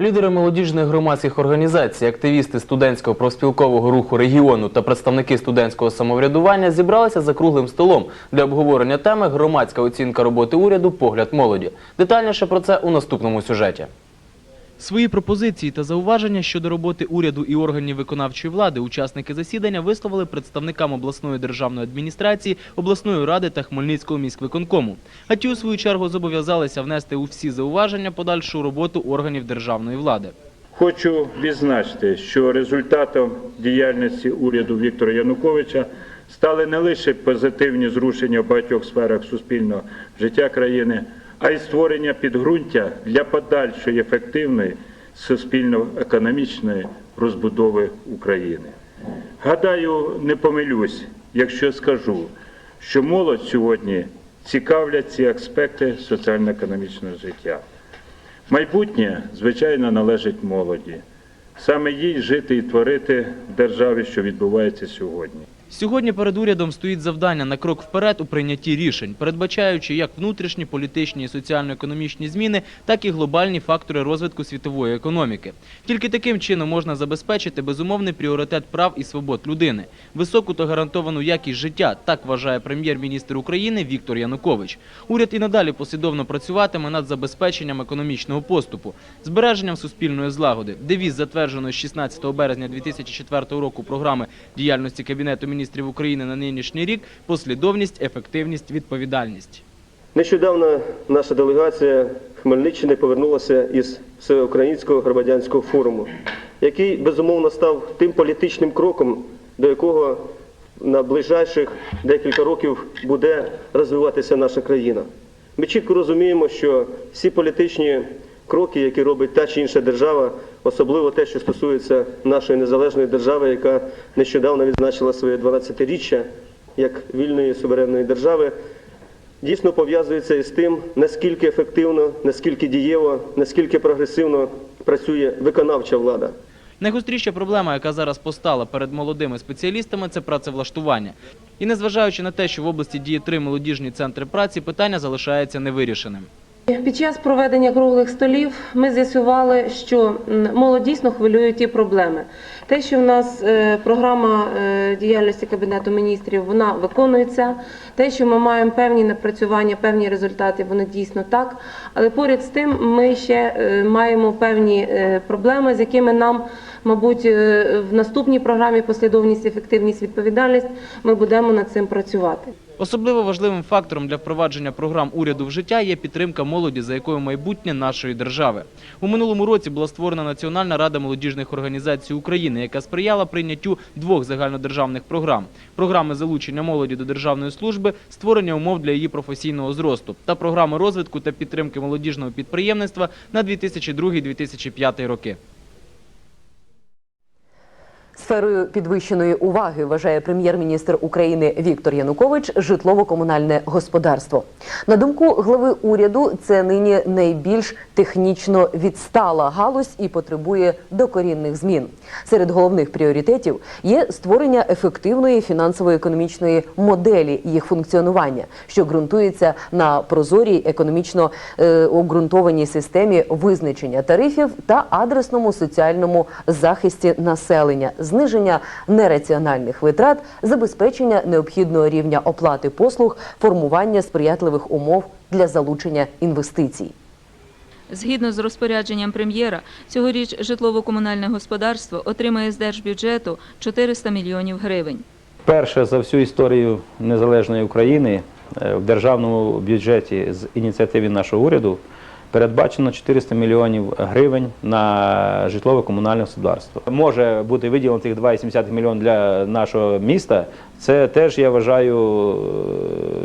Лідери молодіжних громадських організацій, активісти студентського профспілкового руху регіону та представники студентського самоврядування зібралися за круглим столом для обговорення теми громадська оцінка роботи уряду Погляд молоді. Детальніше про це у наступному сюжеті. Свої пропозиції та зауваження щодо роботи уряду і органів виконавчої влади учасники засідання висловили представникам обласної державної адміністрації, обласної ради та Хмельницького міськвиконкому. А ті, у свою чергу, зобов'язалися внести у всі зауваження подальшу роботу органів державної влади. Хочу відзначити, що результатом діяльності уряду Віктора Януковича стали не лише позитивні зрушення в багатьох сферах суспільного життя країни, а й створення підґрунтя для подальшої ефективної суспільно-економічної розбудови України. Гадаю, не помилюсь, якщо скажу, що молодь сьогодні цікавлять ці аспекти соціально-економічного життя. Майбутнє, звичайно, належить молоді. Саме їй жити і творити в державі, що відбувається сьогодні. Сьогодні перед урядом стоїть завдання на крок вперед у прийнятті рішень, передбачаючи як внутрішні політичні і соціально-економічні зміни, так і глобальні фактори розвитку світової економіки. Тільки таким чином можна забезпечити безумовний пріоритет прав і свобод людини, високу та гарантовану якість життя. Так вважає прем'єр-міністр України Віктор Янукович. Уряд і надалі послідовно працюватиме над забезпеченням економічного поступу, збереженням суспільної злагоди. Девіз затвердженої 16 березня 2004 року програми діяльності Кабінету міністрів України на нинішній рік послідовність, ефективність, відповідальність. Нещодавно наша делегація Хмельниччини повернулася із всеукраїнського громадянського форуму, який безумовно став тим політичним кроком, до якого на ближайших декілька років буде розвиватися наша країна. Ми чітко розуміємо, що всі політичні кроки, які робить та чи інша держава, особливо те, що стосується нашої незалежної держави, яка нещодавно відзначила своє 12-річчя як вільної суверенної держави, дійсно пов'язується із тим, наскільки ефективно, наскільки дієво, наскільки прогресивно працює виконавча влада. Найгостріша проблема, яка зараз постала перед молодими спеціалістами, це працевлаштування. І незважаючи на те, що в області діє три молодіжні центри праці, питання залишається невирішеним. Під час проведення круглих столів ми з'ясували, що молодь дійсно хвилюють ті проблеми. Те, що в нас е, програма е, діяльності Кабінету міністрів вона виконується, те, що ми маємо певні напрацювання, певні результати, вони дійсно так. Але поряд з тим ми ще е, маємо певні проблеми, з якими нам, мабуть, в наступній програмі послідовність, ефективність, відповідальність ми будемо над цим працювати. Особливо важливим фактором для впровадження програм уряду в життя є підтримка молоді, за якою майбутнє нашої держави. У минулому році була створена Національна рада молодіжних організацій України, яка сприяла прийняттю двох загальнодержавних програм: програми залучення молоді до державної служби, створення умов для її професійного зросту та програми розвитку та підтримки молодіжного підприємництва на 2002-2005 роки. Сферою підвищеної уваги вважає прем'єр-міністр України Віктор Янукович житлово-комунальне господарство. На думку глави уряду, це нині найбільш технічно відстала галузь і потребує докорінних змін. Серед головних пріоритетів є створення ефективної фінансово-економічної моделі їх функціонування, що ґрунтується на прозорій економічно е, обґрунтованій системі визначення тарифів та адресному соціальному захисті населення, зниження нераціональних витрат, забезпечення необхідного рівня оплати послуг, формування сприятливих умов для залучення інвестицій. Згідно з розпорядженням прем'єра, цьогоріч житлово-комунальне господарство отримає з держбюджету 400 мільйонів гривень. Перше за всю історію незалежної України е, в державному бюджеті з ініціативи нашого уряду передбачено 400 мільйонів гривень на житлово-комунальне господарство. Може бути виділено тих 2,7 мільйон для нашого міста. Це теж я вважаю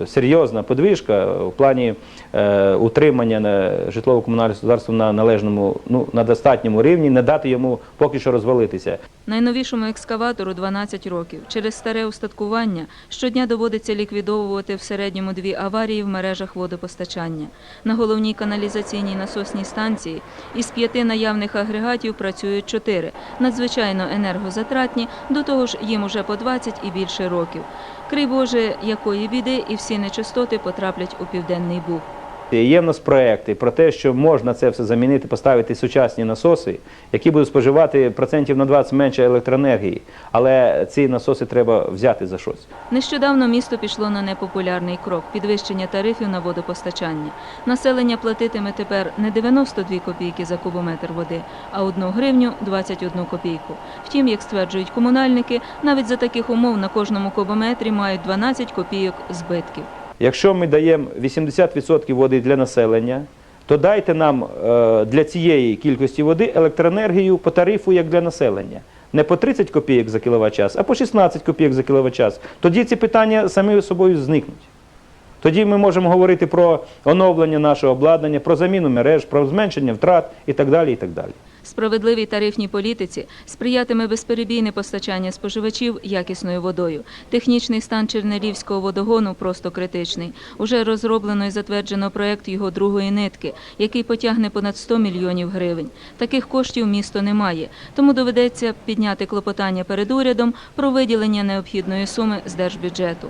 е, серйозна подвижка в плані е, утримання житлово-комунального господарства на належному, ну на достатньому рівні, не дати йому поки що розвалитися. Найновішому екскаватору 12 років. Через старе устаткування щодня доводиться ліквідовувати в середньому дві аварії в мережах водопостачання. На головній каналізаційній насосній станції із п'яти наявних агрегатів працюють чотири, надзвичайно енергозатратні, до того ж їм уже по 20 і більше років. Крий Боже, якої біди і всі нечистоти потраплять у Південний Буг. Є в нас проекти про те, що можна це все замінити, поставити сучасні насоси, які будуть споживати процентів на 20 менше електроенергії. Але ці насоси треба взяти за щось. Нещодавно місто пішло на непопулярний крок підвищення тарифів на водопостачання. Населення платитиме тепер не 92 копійки за кубометр води, а 1 гривню 21 копійку. Втім, як стверджують комунальники, навіть за таких умов на кожному кубометрі мають 12 копійок збитків. Якщо ми даємо 80% води для населення, то дайте нам е, для цієї кількості води електроенергію по тарифу, як для населення. Не по 30 копійок за кіловат-час, а по 16 копійок за кіловат-час. Тоді ці питання самі собою зникнуть. Тоді ми можемо говорити про оновлення нашого обладнання, про заміну мереж, про зменшення втрат і так далі. І так далі. Справедливій тарифній політиці сприятиме безперебійне постачання споживачів якісною водою. Технічний стан Чернелівського водогону просто критичний. Уже розроблено і затверджено проект його другої нитки, який потягне понад 100 мільйонів гривень. Таких коштів місто не має, тому доведеться підняти клопотання перед урядом про виділення необхідної суми з держбюджету.